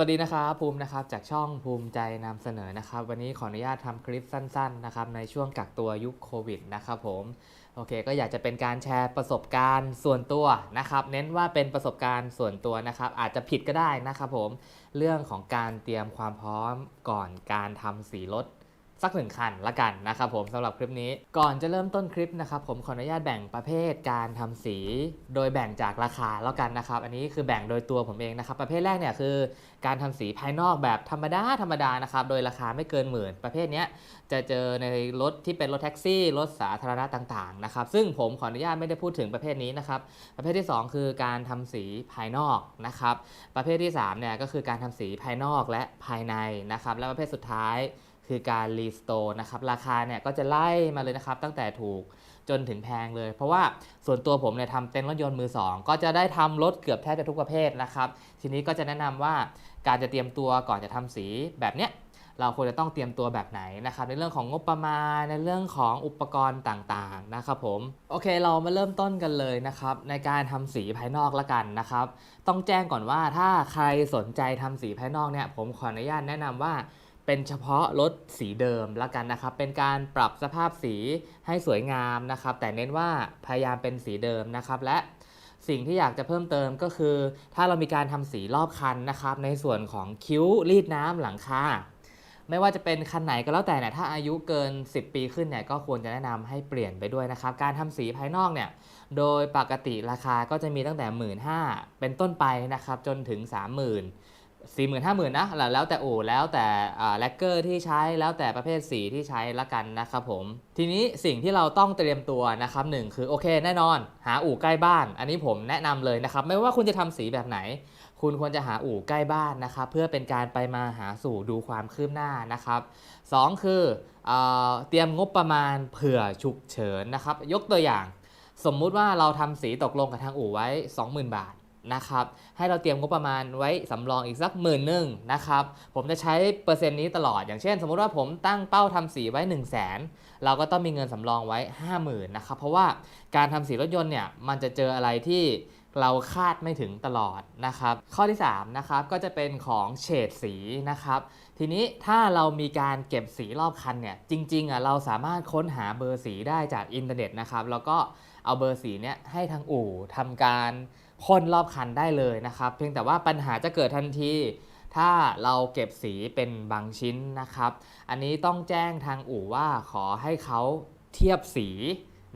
สวัสดีนะครับภูมินะครับจากช่องภูมิใจนำเสนอนะครับ วันนี้ขออนุญาตทำคลิปสั้นๆนะครับในช่วงกักตัวยุคโควิดนะครับผมโอเค ก็อยากจะเป็นการแชร์ประสบการณ์ส่วนตัวนะครับ เน้นว่าเป็นประสบการณ์ส่วนตัวนะครับ อาจจะผิดก็ได้นะครับผมเรื่องของการเตรียมความพร้อมก่อนการทำสีรถ สักหนึ่งคันละกันนะครับผมสำหรับคลิปนี้ก่อนจะเริ่มต้นคลิปนะครับผมขออนุญาตแบ่งประเภทการทำสี โดยแบ่งจากราคาแล้วกันนะครับ อันนี้คือแบ่งโดยตัวผมเองนะครับ ประเภทแรกเนี่ยคือ การทำสีภายนอกแบบธรรมดาธรรมดานะครับโดยราคาไม่เกินหมื่น ประเภทนี้จะเจอในรถที่เป็นรถแท็กซี่รถสาธารณะต่างๆนะครับซึ่งผมขออนุญาตไม่ได้พูดถึงประเภทนี้นะครับประเภทที่ 2 คือการทำสีภายนอกนะครับประเภทที่3เนี่ยก็คือการทำสีภายนอกและภายในนะครับและประเภทสุดท้าย คือการรีสโตร์นะครับราคาเนี่ยก็จะไล่มาเลยนะครับ ตั้งแต่ถูกจนถึงแพงเลย เพราะว่าส่วนตัวผมเนี่ยทำเต็นท์รถยนต์มือ 2 ก็จะได้ทำรถเกือบแทบจะทุกประเภทนะครับ ทีนี้ก็จะแนะนำว่าการจะเตรียมตัวก่อนจะทำสีแบบเนี้ยเราควรจะต้องเตรียมตัวแบบไหนนะครับ ในเรื่องของงบประมาณในเรื่องของอุปกรณ์ต่างๆนะครับผมโอเคเรามาเริ่มต้นกันเลยนะครับ ในการทำสีภายนอกละกันนะครับ ต้องแจ้งก่อนว่าถ้าใครสนใจทำสีภายนอกเนี่ยผมขออนุญาตแนะนำว่า เป็นเฉพาะรถสีเดิมละกันนะครับ เป็นการปรับสภาพสีให้สวยงามนะครับ แต่เน้นว่าพยายามเป็นสีเดิมนะครับ และสิ่งที่อยากจะเพิ่มเติมก็คือ ถ้าเรามีการทำสีรอบคันนะครับ ในส่วนของคิ้วรีดน้ำหลังคาไม่ว่าจะเป็นคันไหนก็แล้วแต่เนี่ยถ้าอายุเกิน 10 ปีขึ้นเนี่ยก็ควรจะแนะนำให้เปลี่ยนไปด้วยนะครับ การทำสีภายนอกเนี่ยโดยปกติราคาก็จะมีตั้งแต่ 1 5ื่นเป็นต้นไปนะครับจนถึง 30,000 สี่หมื่นห้าหมื่นนะแล้วแต่อู่แล้วแต่แลกเกอร์ที่ใช้แล้วแต่ประเภทสีที่ใช้ละกันนะครับผม ทีนี้สิ่งที่เราต้องเตรียมตัวนะครับหนึ่งคือโอเคแน่นอน หาอู่ใกล้บ้าน อันนี้ผมแนะนำเลยนะครับ ไม่ว่าคุณจะทำสีแบบไหน คุณควรจะหาอู่ใกล้บ้านนะครับ เพื่อเป็นการไปมาหาสู่ดูความคืบหน้านะครับสองคือเอเตรียมงบประมาณเผื่อฉุกเฉินนะครับ ยกตัวอย่าง สมมุติว่าเราทำสีตกลงกับทางอู่ไว้ 20,000 บาท นะครับให้เราเตรียมงบประมาณไว้สำรองอีกสักหมื่นหนึ่งนะครับผมจะใช้เปอร์เซ็นต์นี้ตลอด อย่างเช่น สมมุติว่าผมตั้งเป้าทำสีไว้ 1 0 0 0 0แสนเราก็ต้องมีเงินสำรองไว้ 50,000นะครับเพราะว่าการทำสีรถยนต์เนี่ยมันจะเจออะไรที่เราคาดไม่ถึงตลอดนะครับ ข้อที่3นะครับก็จะเป็นของเฉดสีนะครับ ทีนี้ถ้าเรามีการเก็บสีรอบคันเนี่ยจริงๆอะเราสามารถค้นหาเบอร์สีได้จากอินเทอร์เน็ตนะครับแล้วก็ เอาเบอร์สีเนี่ยให้ทางอู่ทำการพ่นรอบคันได้เลยนะครับ เพียงแต่ว่าปัญหาจะเกิดทันที ถ้าเราเก็บสีเป็นบางชิ้นนะครับ อันนี้ต้องแจ้งทางอู่ว่าขอให้เขาเทียบสี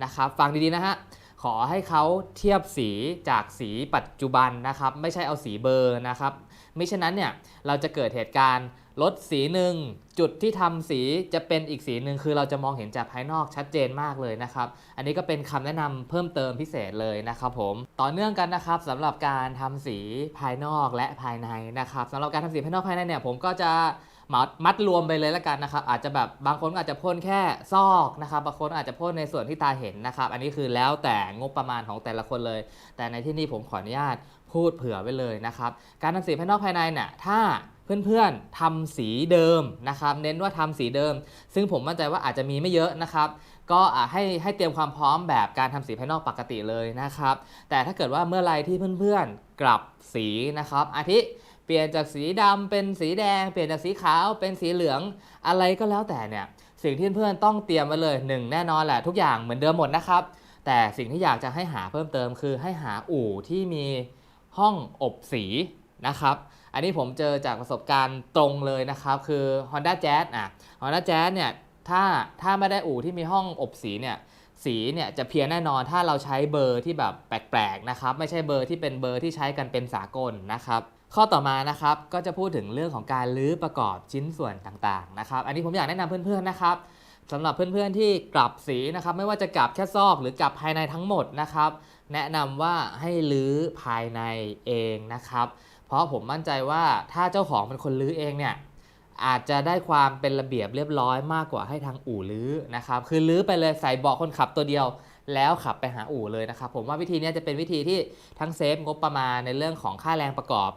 นะครับ ฟังดีๆนะฮะขอให้เขาเทียบสีจากสีปัจจุบันนะครับ ไม่ใช่เอาสีเบอร์นะครับ ไม่เช่นนั้นเนี่ยเราจะเกิดเหตุการณ์ ลดสีหนึ่งจุดที่ทำสีจะเป็นอีกสีหนึ่งคือเราจะมองเห็นจากภายนอกชัดเจนมากเลยนะครับ อันนี้ก็เป็นคำแนะนำเพิ่มเติมพิเศษเลยนะครับผมต่อเนื่องกันนะครับสำหรับการทำสีภายนอกและภายในนะครับสำหรับการทำสีภายนอกภายในเนี่ยผมก็จะ มัดมัดรวมไปเลยแล้วกันนะครับอาจจะแบบบางคนอาจจะพ่นแค่ซอกนะครับบางคนอาจจะพ่นในส่วนที่ตาเห็นนะครับ อันนี้คือแล้วแต่งบประมาณของแต่ละคนเลย แต่ในที่นี้ผมขออนุญาตพูดเผื่อไว้เลยนะครับ การทำสีภายนอกภายในเนี่ยถ้าเพื่อนๆทำสีเดิมนะครับเน้นว่าทำสีเดิม ซึ่งผมมั่นใจว่าอาจจะมีไม่เยอะนะครับ ก็ให้ให้เตรียมความพร้อมแบบการทำสีภายนอกปกติเลยนะครับ แต่ถ้าเกิดว่าเมื่อไรที่เพื่อนๆกลับสีนะครับอาทิ ลี่ยนจากสีดำเป็นสีแดง เปลี่ยนจากสีขาวเป็นสีเหลืองอะไรก็แล้วแต่เนี่ยสิ่งที่เพื่อนๆต้องเตรียมไว้เลยหนึ่งแน่นอนแหละทุกอย่างเหมือนเดิมหมดนะครับ แต่สิ่งที่อยากจะให้หาเพิ่มเติมคือให้หาอู่ที่มีห้องอบสีนะครับ อันนี้ผมเจอจากประสบการณ์ตรงเลยนะครับ คือ Honda Jazz อะ Honda Jazz เนี่ยถ้าถ้าไม่ได้อู่ที่มีห้องอบสีเนี่ย สีเนี่ยจะเพี้ยนแน่นอนถ้าเราใช้เบอร์ที่แบบแปลกๆนะครับไม่ใช่เบอร์ที่เป็นเบอร์ที่ใช้กันเป็นสากลนะครับข้อต่อมานะครับก็จะพูดถึงเรื่องของการลื้อประกอบชิ้นส่วนต่างๆนะครับอันนี้ผมอยากแนะนำเพื่อนๆนะครับสำหรับเพื่อนๆที่กลับสีนะครับไม่ว่าจะกลับแค่ซอกหรือกลับภายในทั้งหมดนะครับ แนะนำว่าให้ลื้อภายในเองนะครับ เพราะผมมั่นใจว่าถ้าเจ้าของเป็นคนลื้อเองเนี่ย อาจจะได้ความเป็นระเบียบเรียบร้อยมากกว่าให้ทางอู่ลื้อนะครับ คือลื้อไปเลยใส่เบาะคนขับตัวเดียว แล้วขับไปหาอู่เลยนะครับ ผมว่าวิธีนี้จะเป็นวิธีที่ทั้งเซฟงบประมาณในเรื่องของค่าแรงประกอบ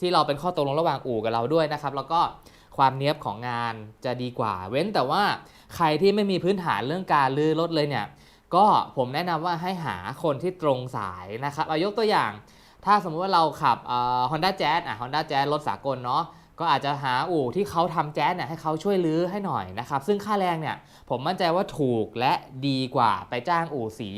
ที่เราเป็นข้อตกลงระหว่างอู่กับเราด้วยนะครับ แล้วก็ความเนี้ยบของงานจะดีกว่า เว้นแต่ว่าใครที่ไม่มีพื้นฐานเรื่องการลื้อรถเลยเนี่ย ก็ผมแนะนำว่าให้หาคนที่ตรงสายนะครับเอายกตัวอย่าง ถ้าสมมุติว่าเราขับฮอนด้าแจ๊สอะฮอนด้าแจ๊สรถสากลเนาะ ก็อาจจะหาอู่ที่เขาทำแจ๊สเนี่ยให้เขาช่วยรื้อให้หน่อยนะครับ ซึ่งค่าแรงเนี่ยผมมั่นใจว่าถูกและดีกว่าไปจ้างอู่สี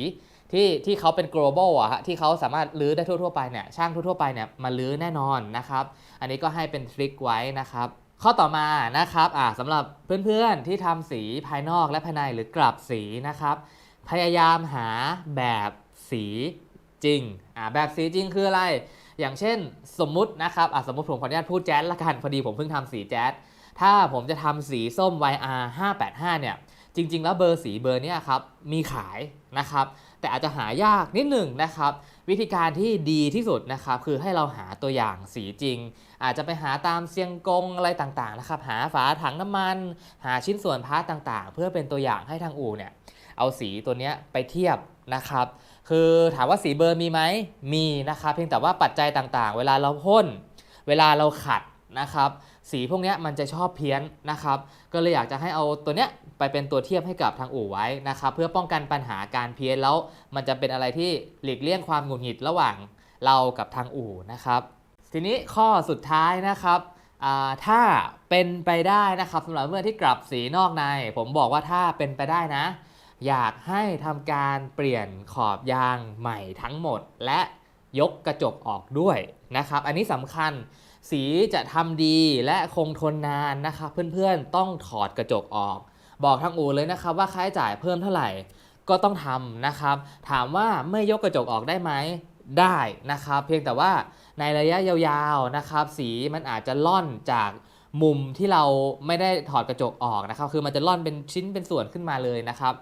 ที่ที่เขาเป็น global อะฮะที่เขาสามารถรื้อได้ทั่ว ๆ ไปเนี่ยช่างทั่ว ๆ ไปเนี่ยมารื้อแน่นอนนะครับ อันนี้ก็ให้เป็นทริคไว้นะครับ ข้อต่อมานะครับอ่าสำหรับเพื่อนๆที่ทำสีภายนอกและภายในหรือกลับสีนะครับ พยายามหาแบบสีจริงอ่าแบบสีจริงคืออะไร อย่างเช่นสมมุตินะครับสมมติผมขออนุญาตพูดแจ๊สละกันพอดีผมเพิ่งทำสีแจ๊สถ้าผมจะทำสีส้ม YR 585เนี่ยจริง ๆ แล้วเบอร์สีเบอร์นี้ครับมีขายนะครับ แต่อาจจะหายากนิดหนึ่งนะครับ วิธีการที่ดีที่สุดนะครับ คือให้เราหาตัวอย่างสีจริง อาจจะไปหาตามเซียงกงอะไรต่างๆนะครับ หาฝาถังน้ำมัน หาชิ้นส่วนพาร์ตต่างๆ เพื่อเป็นตัวอย่างให้ทางอู่เนี่ยเอาสีตัวเนี้ยไปเทียบนะครับ คือถามว่าสีเบอร์มีไหมมีนะครับเพียงแต่ว่าปัจจัยต่างๆ เวลาเราพ่น เวลาเราขัดนะครับ สีพวกนี้มันจะชอบเพี้ยนนะครับ ก็เลยอยากจะให้เอาตัวเนี้ยไปเป็นตัวเทียบให้กับทางอู่ไว้นะครับ เพื่อป้องกันปัญหาการเพี้ยนแล้ว มันจะเป็นอะไรที่หลีกเลี่ยงความหงุดหงิดระหว่างเรากับทางอู่นะครับ ทีนี้ข้อสุดท้ายนะครับถ้าเป็นไปได้นะครับสำหรับเมื่อที่กลับสีนอกใน ผมบอกว่าถ้าเป็นไปได้นะ อยากให้ทำการเปลี่ยนขอบยางใหม่ทั้งหมด และยกกระจกออกด้วยนะครับ อันนี้สำคัญสีจะทำดีและคงทนนานนะครับเพื่อนๆต้องถอดกระจกออก บอกทางอู่เลยนะครับว่าค่าใช้จ่ายเพิ่มเท่าไหร่ก็ต้องทำนะครับ ถามว่าไม่ยกกระจกออกได้ไหมได้นะครับ เพียงแต่ว่าในระยะยาวๆนะครับ สีมันอาจจะล่อนจากมุมที่เราไม่ได้ถอดกระจกออกนะครับ คือมันจะล่อนเป็นชิ้นเป็นส่วนขึ้นมาเลยนะครับ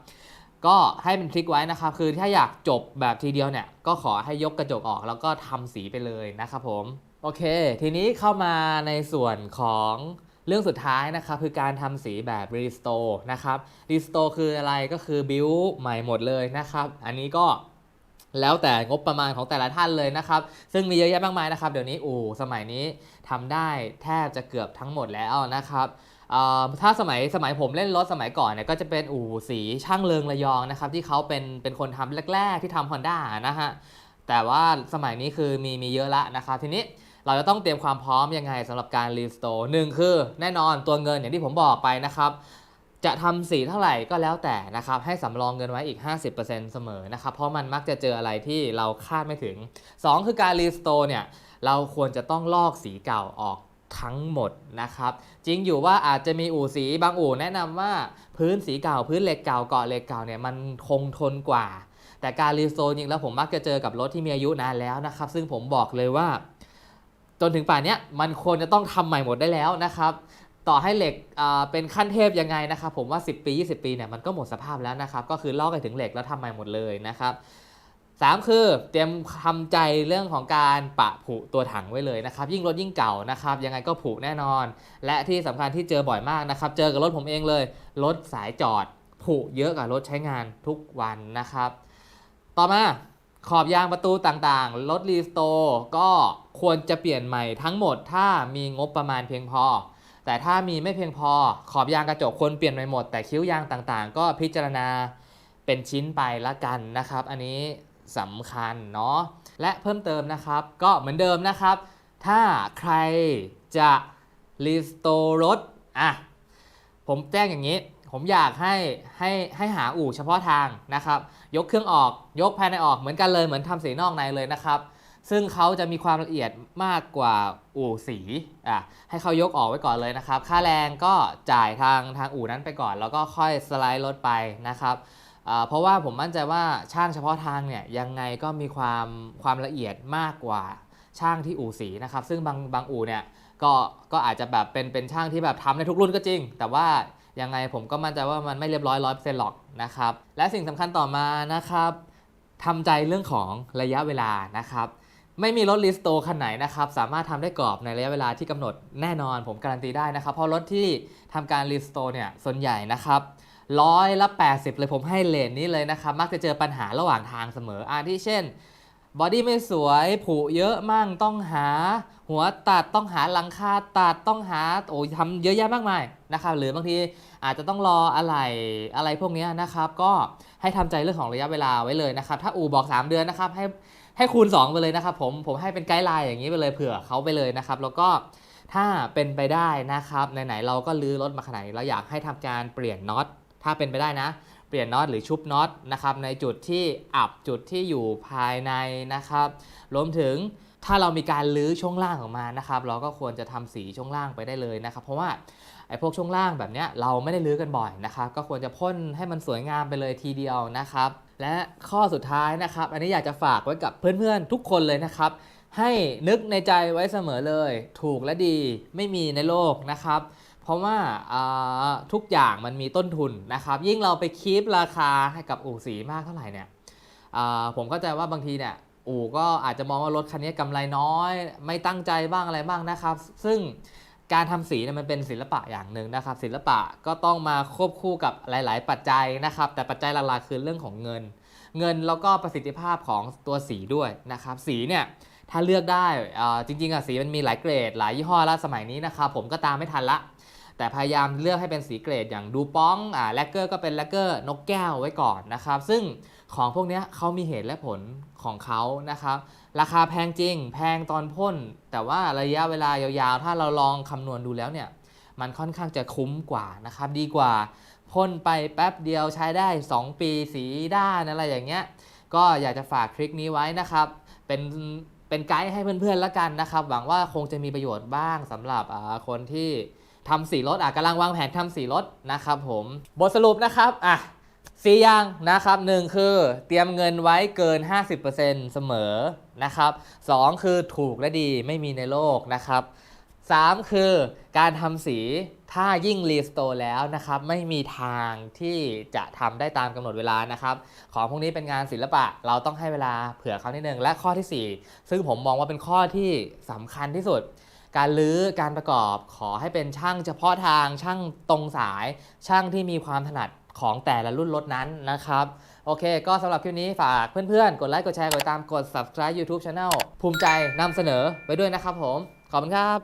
ก็ให้เป็นทริคไว้นะครับ คือถ้าอยากจบแบบทีเดียวเนี่ย ก็ขอให้ยกกระจกออกแล้วก็ทำสีไปเลยนะครับผม โอเค ทีนี้เข้ามาในส่วนของเรื่องสุดท้ายนะครับ คือการทำสีแบบ Restore นะครับ Restore คืออะไรก็คือ build ใหม่หมดเลยนะครับ อันนี้ก็ แล้วแต่งบประมาณของแต่ละท่านเลยนะครับ ซึ่งมีเยอะแยะมากมายนะครับ เดี๋ยวนี้อู่สมัยนี้ทำได้แทบจะเกือบทั้งหมดแล้วนะครับถ้าสมัยสมัยผมเล่นรถสมัยก่อนเนี่ยก็จะเป็นอู่สีช่างเลิงระยองนะครับ ที่เขาเป็นเป็นคนทำแรก ๆ ที่ทำ Honda นะฮะแต่ว่าสมัยนี้คือมีมีเยอะละนะครับ ทีนี้เราจะต้องเตรียมความพร้อมยังไงสำหรับการรีสโตร์หนึ่งคือแน่นอนตัวเงินอย่างที่ผมบอกไปนะครับ จะทำสีเท่าไหร่ก็แล้วแต่นะครับ ให้สำรองเงินไว้อีก 50%เสมอนะครับ เพราะมันมักจะเจออะไรที่เราคาดไม่ถึง 2 คือการรีสโตร์เนี่ย เราควรจะต้องลอกสีเก่าออกทั้งหมดนะครับ จริงอยู่ว่าอาจจะมีอู่สีบางอู่แนะนำว่าพื้นสีเก่าพื้นเหล็กเก่าเกาะเหล็กเก่าเนี่ยมันคงทนกว่า แต่การรีสโตร์จริงแล้วผมมักจะเจอกับรถที่มีอายุนานแล้วนะครับ ซึ่งผมบอกเลยว่า จนถึงป่านนี้มันควรจะต้องทำใหม่หมดได้แล้วนะครับ ต่อให้เหล็กเป็นขั้นเทพยังไงนะครับผมว่า 10 ปี 20 ปีเนี่ยมันก็หมดสภาพแล้วนะครับ ก็คือลอกไปถึงเหล็กแล้วทำใหม่หมดเลยนะครับสามคือเตรียมทำใจเรื่องของการปะผุตัวถังไว้เลยนะครับ ยิ่งรถยิ่งเก่านะครับ ยังไงก็ผุแน่นอน และที่สำคัญที่เจอบ่อยมากนะครับ เจอกับรถผมเองเลย รถสายจอดผุเยอะกว่ารถใช้งานทุกวันนะครับ ต่อมาขอบยางประตูต่างๆ รถรีสโตร์ก็ควรจะเปลี่ยนใหม่ทั้งหมดถ้ามีงบประมาณเพียงพอ แต่ถ้ามีไม่เพียงพอขอบยางกระจกควรเปลี่ยนใหม่หมด แต่คิ้วยางต่างๆ ก็พิจารณาเป็นชิ้นไปละกันนะครับ อันนี้สำคัญเนาะและเพิ่มเติมนะครับ ก็เหมือนเดิมนะครับ ถ้าใครจะรีสโตร์รถอะผมแจ้งอย่างนี้ ผมอยากให้ให้ให้หาอู่เฉพาะทางนะครับ ยกเครื่องออกยกภายในออกเหมือนกันเลยเหมือนทำสีนอกในเลยนะครับ ซึ่งเขาจะมีความละเอียดมากกว่าอู่สีอะให้เขายกออกไว้ก่อนเลยนะครับ ค่าแรงก็จ่ายทางทางอู่นั้นไปก่อน แล้วก็ค่อยสไลด์รถไปนะครับเพราะว่าผมมั่นใจว่าช่างเฉพาะทางเนี่ยยังไงก็มีความความละเอียดมากกว่าช่างที่อู่สีนะครับ ซึ่งบางบางอู่เนี่ยก็ก็อาจจะแบบเป็นเป็นช่างที่แบบทำในทุกรุ่นก็จริง แต่ว่ายังไงผมก็มั่นใจว่ามันไม่เรียบร้อยร้อยเปอร์เซ็นต์หรอกนะครับ และสิ่งสำคัญต่อมานะครับทำใจเรื่องของระยะเวลานะครับ ไม่มีรถลิสโตคันไหนนะครับสามารถทำได้กรอบในระยะเวลาที่กำหนดแน่นอน ผมการันตีได้นะครับ เพราะรถที่ทำการลิสโตเนี่ยส่วนใหญ่นะครับร้อยละ 80 เลยผมให้เลนนี้เลยนะครับ มักจะเจอปัญหาระหว่างทางเสมออาที่เช่นบอดี้ไม่สวยผุเยอะมั่งต้องหา หัวตัดต้องหาหลังคาตัดต้องหาโอ้ยทำเยอะแยะมากมายนะครับหรือบางทีอาจจะต้องรออะไรอะไรพวกนี้นะครับ ก็ให้ทำใจเรื่องของระยะเวลาไว้เลยนะครับ ถ้าอู่บอก 3 เดือนนะครับให้ ให้คูณ 2 ไปเลยนะครับผมผมให้เป็นไกด์ไลน์อย่างนี้ไปเลยเผื่อเขาไปเลยนะครับ แล้วก็ถ้าเป็นไปได้นะครับไหนๆเราก็ลื้อรถมาขนาดนี้เราอยากให้ทำการเปลี่ยนน็อตถ้าเป็นไปได้นะ เปลี่ยนน็อตหรือชุบน็อตนะครับในจุดที่อับจุดที่อยู่ภายในนะครับรวมถึงถ้าเรามีการลื้อช่วงล่างออกมานะครับ เราก็ควรจะทำสีช่วงล่างไปได้เลยนะครับ เพราะว่าไอ้พวกช่วงล่างแบบเนี้ยเราไม่ได้ลื้อกันบ่อยนะครับ ก็ควรจะพ่นให้มันสวยงามไปเลยทีเดียวนะครับ และข้อสุดท้ายนะครับ อันนี้อยากจะฝากไว้กับเพื่อนๆทุกคนเลยนะครับ ให้นึกในใจไว้เสมอเลย ถูกและดีไม่มีในโลกนะครับ เพราะว่าาทุกอย่างมันมีต้นทุนนะครับ ยิ่งเราไปคีปราคาให้กับอู่สีมากเท่าไหร่เนี่ยผมเข้าใจว่าบางทีเนี่ยอู่ก็อาจจะมองว่ารถคันนี้กำไรน้อย ไม่ตั้งใจบ้างอะไรบ้างนะครับ ซึ่ง การทำสีเนี่ยมันเป็นศิลปะอย่างหนึ่งนะครับ ศิลปะก็ต้องมาควบคู่กับหลาย ๆ ปัจจัยนะครับ แต่ปัจจัยหลักๆคือเรื่องของเงิน เงินแล้วก็ประสิทธิภาพของตัวสีด้วยนะครับ สีเนี่ยถ้าเลือกได้อ่าจริงๆอะสีมันมีหลายเกรด หลายยี่ห้อแล้วสมัยนี้นะครับผมก็ตามไม่ทันละ แต่พยายามเลือกให้เป็นสีเกรดอย่างดูป้องอ่าแลกเกอร์ก็เป็นแลกเกอร์นกแก้วไว้ก่อนนะครับ ซึ่ง ของพวกนี้เขามีเหตุและผลของเขานะครับ ราคาแพงจริง แพงตอนพ่น แต่ว่าระยะเวลายาวๆ ถ้าเราลองคำนวณดูแล้วเนี่ย มันค่อนข้างจะคุ้มกว่านะครับ ดีกว่าพ่นไปแป๊บเดียวใช้ได้ 2 ปีสีด้านอะไรอย่างเงี้ย ก็อยากจะฝากทริคนี้ไว้นะครับ เป็นเป็นไกด์ให้เพื่อนๆแล้วกันนะครับ หวังว่าคงจะมีประโยชน์บ้างสำหรับคนที่ทำสีรถอะกำลังวางแผนทำสีรถนะครับผม บทสรุปนะครับอะ สี่อย่างนะครับหนึ่งคือเตรียมเงินไว้เกิน 50%เสมอนะครับสองคือถูกและดีไม่มีในโลกนะครับ3คือการทำสีถ้ายิ่งรีสโตร์แล้วนะครับ ไม่มีทางที่จะทำได้ตามกำหนดเวลานะครับ ของพวกนี้เป็นงานศิลปะเราต้องให้เวลาเผื่อเขานิดนึงและข้อทีสี่4 ซึ่งผมมองว่าเป็นข้อที่สำคัญที่สุด การลื้อการประกอบขอให้เป็นช่างเฉพาะทางช่างตรงสายช่างที่มีความถนัด ของแต่ละรุ่นรถนั้นนะครับ โอเค ก็สำหรับคลิปนี้ฝากเพื่อนๆ กดไลค์ กดแชร์ กดติดตาม กด subscribe YouTube Channel ภูมิใจนำเสนอไปด้วยนะครับผม ขอบคุณครับ